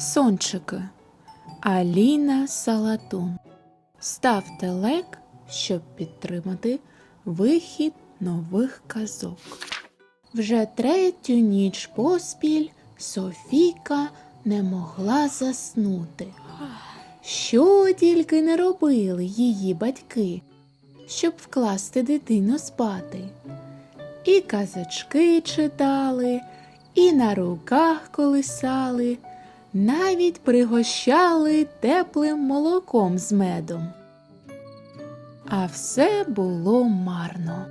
Сончики. Аліна Салатун. Ставте лайк, щоб підтримати вихід нових казок. Вже третю ніч поспіль Софійка не могла заснути. Що тільки не робили її батьки, щоб вкласти дитину спати. І казочки читали, і на руках колисали, навіть пригощали теплим молоком з медом. А все було марно.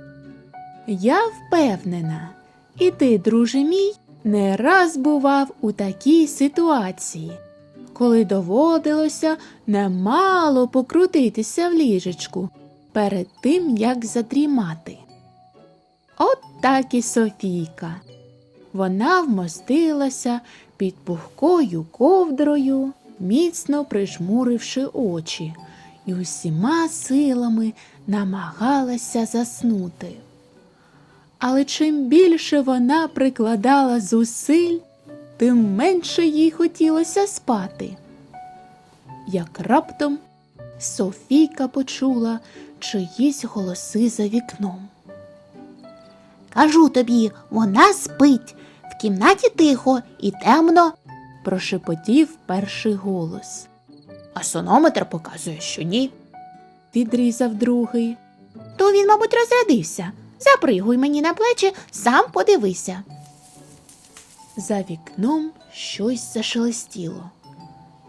Я впевнена, і ти, друже мій, не раз бував у такій ситуації, коли доводилося немало покрутитися в ліжечку перед тим, як задрімати. От так і Софійка. Вона вмостилася під пухкою ковдрою, міцно прижмуривши очі, і усіма силами намагалася заснути. Але чим більше вона прикладала зусиль, тим менше їй хотілося спати. Як раптом Софійка почула чиїсь голоси за вікном. Кажу тобі, вона спить. Кімнаті тихо і темно. прошепотів перший голос. А сонометр показує, що ні. Відрізав другий. То він, мабуть, розрядився. Запригуй мені на плечі, сам подивися. За вікном щось зашелестіло.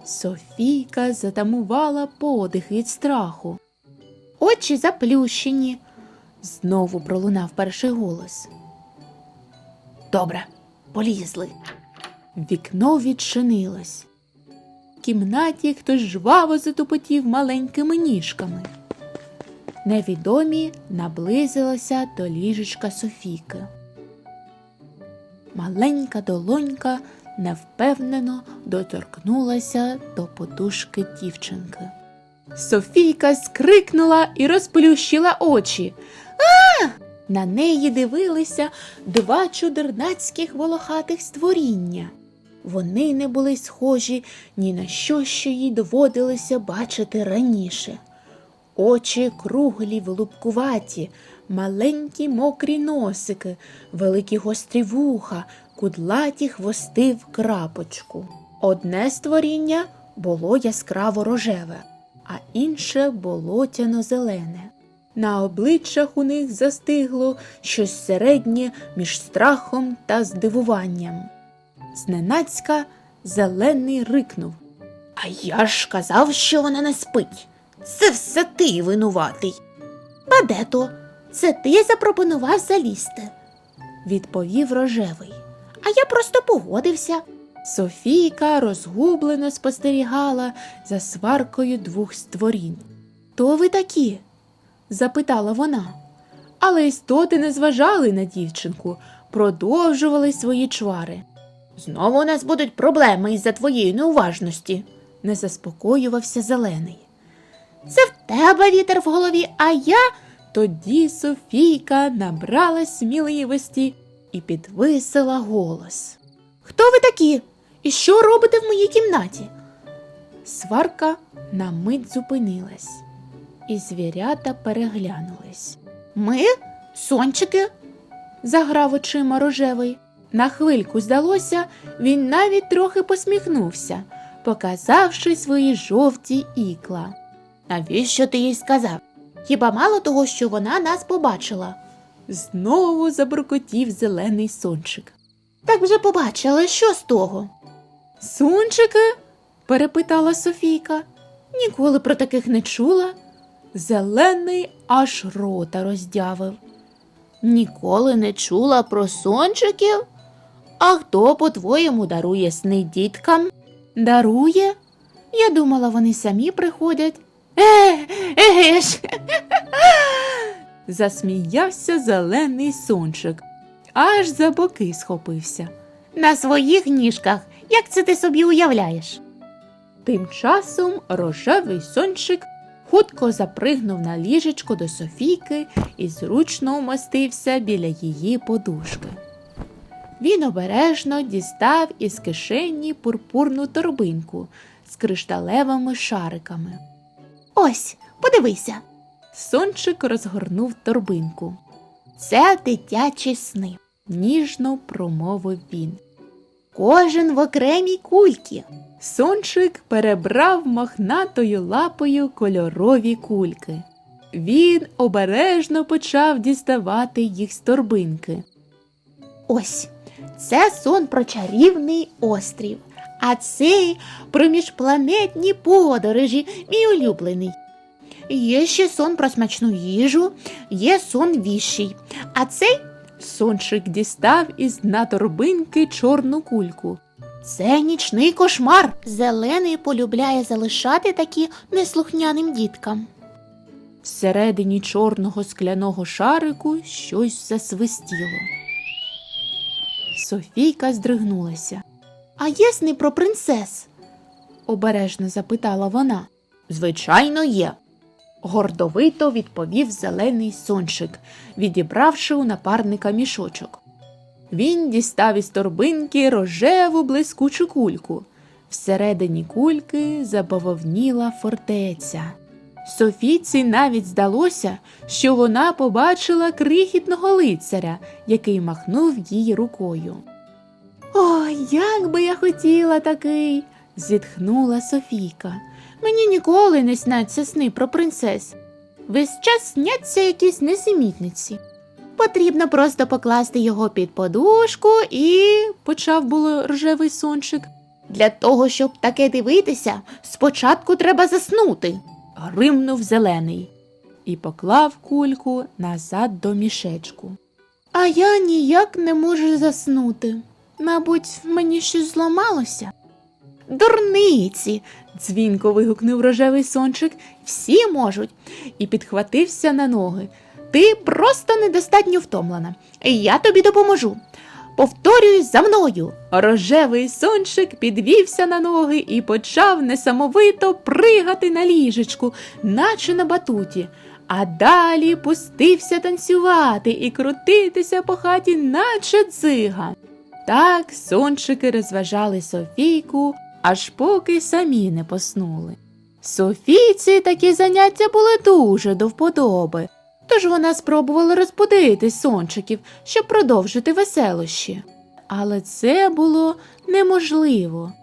Софійка затамувала подих від страху. Очі заплющені. Знову пролунав перший голос. Добре, полізли. Вікно відчинилось. В кімнаті хтось жваво затупотів маленькими ніжками. Невідомі наблизилися до ліжечка Софійки. Маленька долонька невпевнено доторкнулася до подушки дівчинки. Софійка скрикнула і розплющила очі. А! На неї дивилися два чудернацьких волохатих створіння. Вони не були схожі ні на що, що їй доводилося бачити раніше. Очі круглі, вилупкуваті, маленькі мокрі носики, великі гострі вуха, кудлаті хвости в крапочку. Одне створіння було яскраво рожеве, а інше болотяно-зелене. На обличчях у них застигло щось середнє між страхом та здивуванням. Зненацька зелений рикнув. А я ж казав, що вона не спить. Це все ти винуватий. Бадето, це ти запропонував залізти, відповів рожевий. а я просто погодився. Софійка розгублено спостерігала за сваркою двох створінь. То ви такі? Запитала вона. Але істоти не зважали на дівчинку, продовжували свої чвари. Знову у нас будуть проблеми із-за твоєї неуважності. Не заспокоювався зелений. Це в тебе вітер в голові, а я. Тоді Софійка набрала сміливості і підвисила голос. Хто ви такі? І що робите в моїй кімнаті? Сварка на мить зупинилась, і звірята переглянулись. Ми? Сончики? Заграв очима рожевий. На хвильку здалося, він навіть трохи посміхнувся, показавши свої жовті ікла. Навіщо ти їй сказав? Хіба мало того, що вона нас побачила? Знову забуркотів зелений сончик. Так вже побачила, що з того? Сончики? перепитала Софійка. Ніколи про таких не чула. Зелений аж рота роздявив. Ніколи не чула про сончиків? А хто, по-твоєму, дарує сни діткам? Дарує? Я думала, вони самі приходять. Е, еге ж. Засміявся зелений сончик, аж за боки схопився. На своїх ніжках. Як це ти собі уявляєш? Тим часом рожевий сончик хутко запригнув на ліжечко до Софійки і зручно вмостився біля її подушки. Він обережно дістав із кишені пурпурну торбинку з кришталевими шариками. Ось, подивися, Сончик розгорнув торбинку. це дитячі сни. Ніжно промовив він. Кожен в окремій кульці. Сончик перебрав мохнатою лапою кольорові кульки. Він обережно почав діставати їх з торбинки. Ось, це сон про чарівний острів, а цей про міжпланетні подорожі, мій улюблений. Є ще сон про смачну їжу, є сон віщий, а цей Сончик дістав із дна торбинки чорну кульку. це нічний кошмар. Зелений полюбляє залишати такі неслухняним діткам. Всередині чорного скляного шарику щось засвистіло. Софійка здригнулася. А є сни про принцес? Обережно запитала вона. Звичайно, є. Гордовито відповів зелений сончик, відібравши у напарника мішочок. Він дістав із торбинки рожеву блискучу кульку. Всередині кульки забавовніла фортеця. Софійці навіть здалося, що вона побачила крихітного лицаря, який махнув їй рукою. Ой, як би я хотіла такий, зітхнула Софійка. Мені ніколи не сняться сни про принцес. Весь час сняться якісь несемітниці. Потрібно просто покласти його під подушку і. почав було рожевий сончик. Для того, щоб таке дивитися, спочатку треба заснути. Гримнув зелений і поклав кульку назад до мішечку. А я ніяк не можу заснути. Мабуть, мені щось зламалося. Дурниці, Дзвінко вигукнув рожевий сончик всі можуть. і підхватився на ноги. Ти просто недостатньо втомлена. Я тобі допоможу. Повторюй за мною. Рожевий сончик підвівся на ноги і почав несамовито пригати на ліжечку, наче на батуті, а далі пустився танцювати і крутитися по хаті, наче дзига. Так сончики розважали Софійку, аж поки самі не поснули. Софійці такі заняття були дуже до вподоби, тож вона спробувала розбудити сончиків, щоб продовжити веселощі. Але це було неможливо.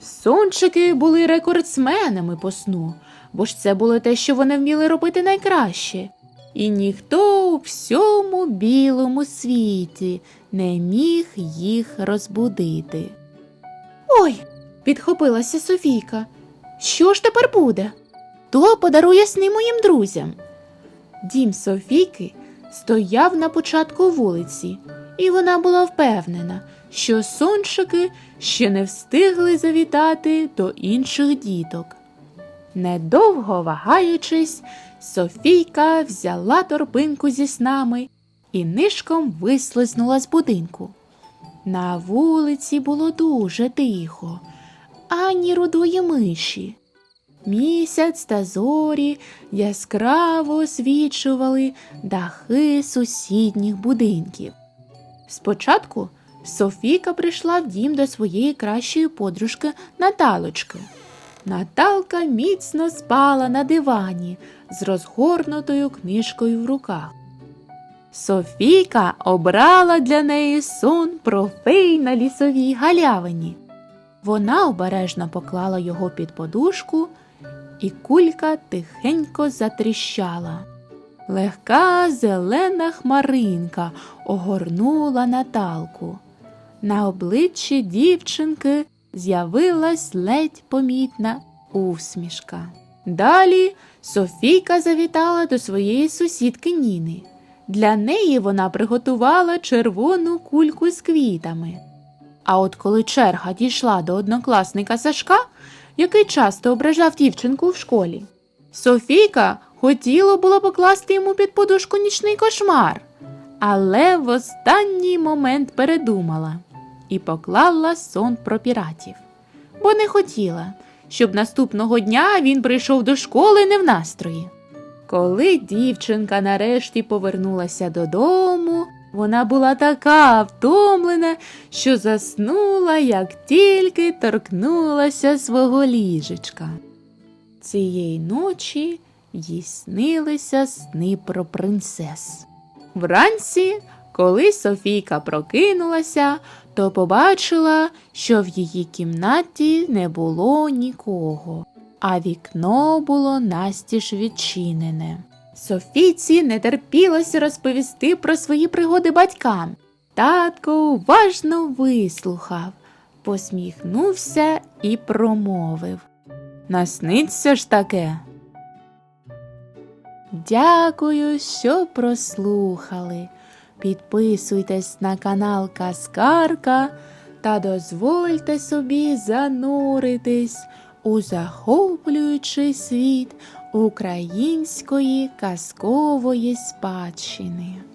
Сончики були рекордсменами по сну, бо ж це було те, що вони вміли робити найкраще. І ніхто у всьому білому світі не міг їх розбудити. Ой, підхопилася Софійка. Що ж тепер буде? То подарує сни моїм друзям. Дім Софійки стояв на початку вулиці, і вона була впевнена, що сончики ще не встигли завітати до інших діток. Недовго вагаючись, Софійка взяла торбинку зі снами і нишком вислизнула з будинку. На вулиці було дуже тихо, ані рудої миші. Місяць та зорі яскраво освічували дахи сусідніх будинків. Спочатку Софійка прийшла в дім до своєї кращої подружки Наталочки. Наталка міцно спала на дивані з розгорнутою книжкою в руках. Софійка обрала для неї сон про фей на лісовій галявині. Вона обережно поклала його під подушку, і кулька тихенько затріщала. Легка зелена хмаринка огорнула Наталку. На обличчі дівчинки з'явилась ледь помітна усмішка. Далі Софійка завітала до своєї сусідки Ніни. Для неї вона приготувала червону кульку з квітами. А от коли черга дійшла до однокласника Сашка, який часто ображав дівчинку в школі, Софійка хотіла було покласти йому під подушку нічний кошмар, але в останній момент передумала і поклала сон про піратів, бо не хотіла, щоб наступного дня він прийшов до школи не в настрої. Коли дівчинка нарешті повернулася додому, Вона була така втомлена, що заснула, як тільки торкнулася свого ліжечка. Цієї ночі їй снилися сни про принцес. Вранці, коли Софійка прокинулася, то побачила, що в її кімнаті не було нікого, а вікно було настіж відчинене. Софійці не терпілося розповісти про свої пригоди батькам. Татко уважно вислухав, посміхнувся і промовив. Насниться ж таке. Дякую, що прослухали. Підписуйтесь на канал Каскарка та дозвольте собі зануритись у захоплюючий світ української казкової спадщини.